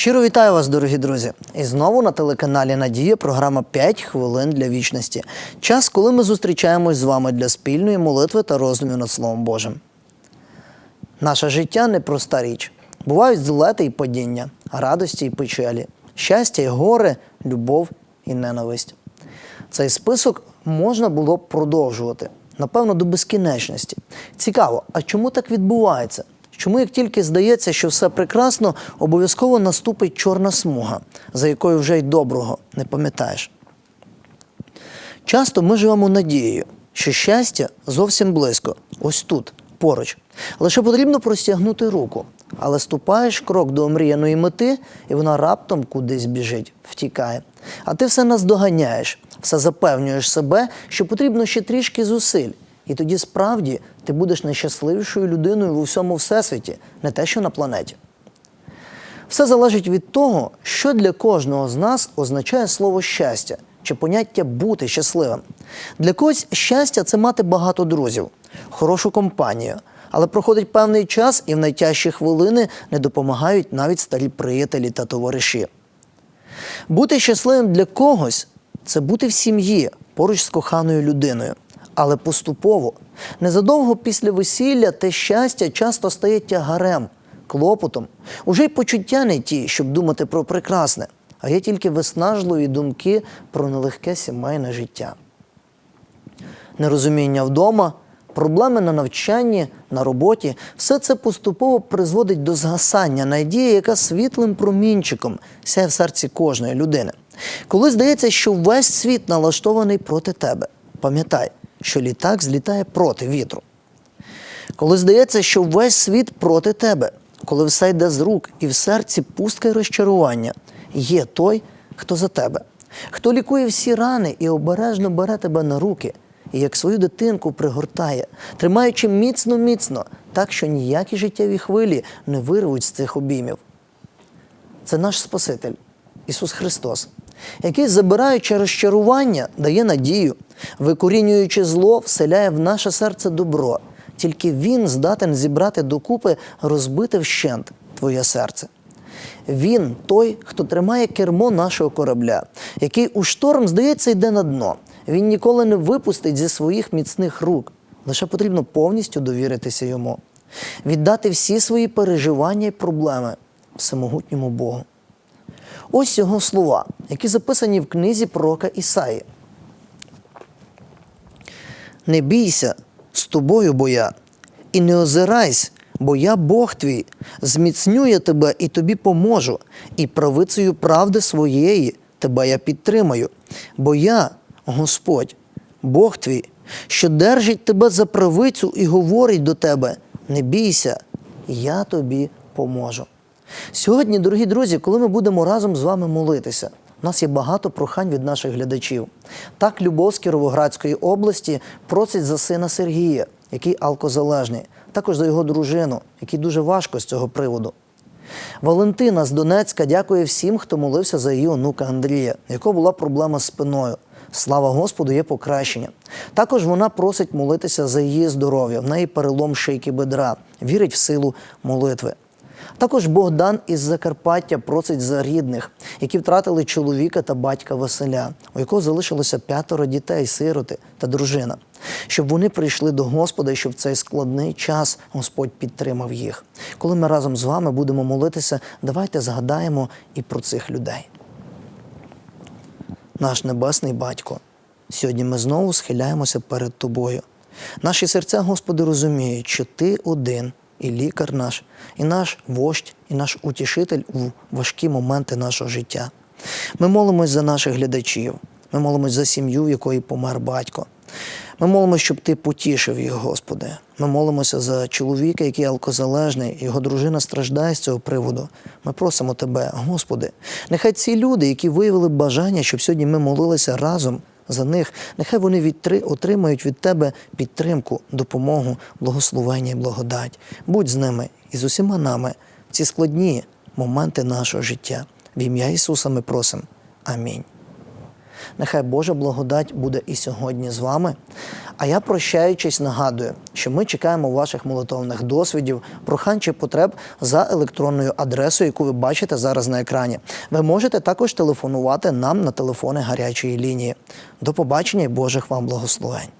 Щиро вітаю вас, дорогі друзі! І знову на телеканалі Надія програма «5 хвилин для вічності. Час, коли ми зустрічаємось з вами для спільної молитви та роздумів над Словом Божим. Наше життя непроста річ. Бувають злети і падіння, радості і печалі, щастя і горе, любов і ненависть. Цей список можна було б продовжувати, напевно, до безкінечності. Цікаво, а чому так відбувається? Чому, як тільки здається, що все прекрасно, обов'язково наступить чорна смуга, за якою вже й доброго не пам'ятаєш? Часто ми живемо надією, що щастя зовсім близько, ось тут, поруч. Лише потрібно простягнути руку, але ступаєш крок до омріяної мети, і вона раптом кудись біжить, втікає. А ти все наздоганяєш, все запевнюєш себе, що потрібно ще трішки зусиль. І тоді справді ти будеш найщасливішою людиною в усьому всесвіті, не те, що на планеті. Все залежить від того, що для кожного з нас означає слово щастя чи поняття бути щасливим. Для когось щастя це мати багато друзів, хорошу компанію. Але проходить певний час, і в найтяжчі хвилини не допомагають навіть старі приятелі та товариші. Бути щасливим для когось це бути в сім'ї поруч з коханою людиною. Але поступово, незадовго після весілля, те щастя часто стає тягарем, клопотом. Уже й почуття не ті, щоб думати про прекрасне, а є тільки виснажливі думки про нелегке сімейне життя. Нерозуміння вдома, проблеми на навчанні, на роботі все це поступово призводить до згасання надії, яка світлим промінчиком сяє в серці кожної людини. Коли здається, що весь світ налаштований проти тебе, пам'ятай, що літак злітає проти вітру. Коли здається, що весь світ проти тебе, коли все йде з рук і в серці пустка й розчарування, є той, хто за тебе, хто лікує всі рани і обережно бере тебе на руки, і як свою дитинку пригортає, тримаючи міцно-міцно, так що ніякі життєві хвилі не вирвуть з цих обіймів. Це наш Спаситель, Ісус Христос, який, забираючи розчарування, дає надію, викорінюючи зло, вселяє в наше серце добро. Тільки Він здатен зібрати докупи, розбити вщент твоє серце. Він той, хто тримає кермо нашого корабля, який у шторм, здається, йде на дно. Він ніколи не випустить зі своїх міцних рук. Лише потрібно повністю довіритися йому, віддати всі свої переживання і проблеми всемогутньому Богу. Ось його слова, які записані в книзі пророка Ісаї. Не бійся, з тобою бо я, і не озирайся, бо я Бог твій, зміцню я тебе і тобі поможу, і правицею правди своєї тебе я підтримаю. Бо я, Господь, Бог твій, що держить тебе за правицю і говорить до тебе: не бійся, я тобі поможу. Сьогодні, дорогі друзі, коли ми будемо разом з вами молитися, у нас є багато прохань від наших глядачів. Так, Любов з Кіровоградської області просить за сина Сергія, який алкозалежний, також за його дружину, який дуже важко з цього приводу. Валентина з Донецька дякує всім, хто молився за її онука Андрія, якого була проблема з спиною. Слава Господу, є покращення. Також вона просить молитися за її здоров'я. В неї перелом шийки бедра, вірить в силу молитви. Також Богдан із Закарпаття просить за рідних, які втратили чоловіка та батька Василя, у якого залишилося п'ятеро дітей, сироти та дружина, щоб вони прийшли до Господа і щоб в цей складний час Господь підтримав їх. Коли ми разом з вами будемо молитися, давайте згадаємо і про цих людей. Наш небесний батько, сьогодні ми знову схиляємося перед тобою. Наші серця, Господи, розуміють, що Ти один і лікар наш, і наш вождь, і наш утішитель у важкі моменти нашого життя. Ми молимось за наших глядачів, ми молимось за сім'ю, в якої помер батько. Ми молимося, щоб ти потішив їх, Господи. Ми молимося за чоловіка, який алкозалежний, його дружина страждає з цього приводу. Ми просимо Тебе, Господи, нехай ці люди, які виявили бажання, щоб сьогодні ми молилися разом за них, нехай вони відтри, отримають від Тебе підтримку, допомогу, благословення і благодать. Будь з ними і з усіма нами ці складні моменти нашого життя. В ім'я Ісуса ми просимо. Амінь. Нехай Божа благодать буде і сьогодні з вами. А я, прощаючись, нагадую, що ми чекаємо ваших молитовних досвідів, прохань чи потреб за електронною адресою, яку ви бачите зараз на екрані. Ви можете також телефонувати нам на телефони гарячої лінії. До побачення і Божих вам благословень.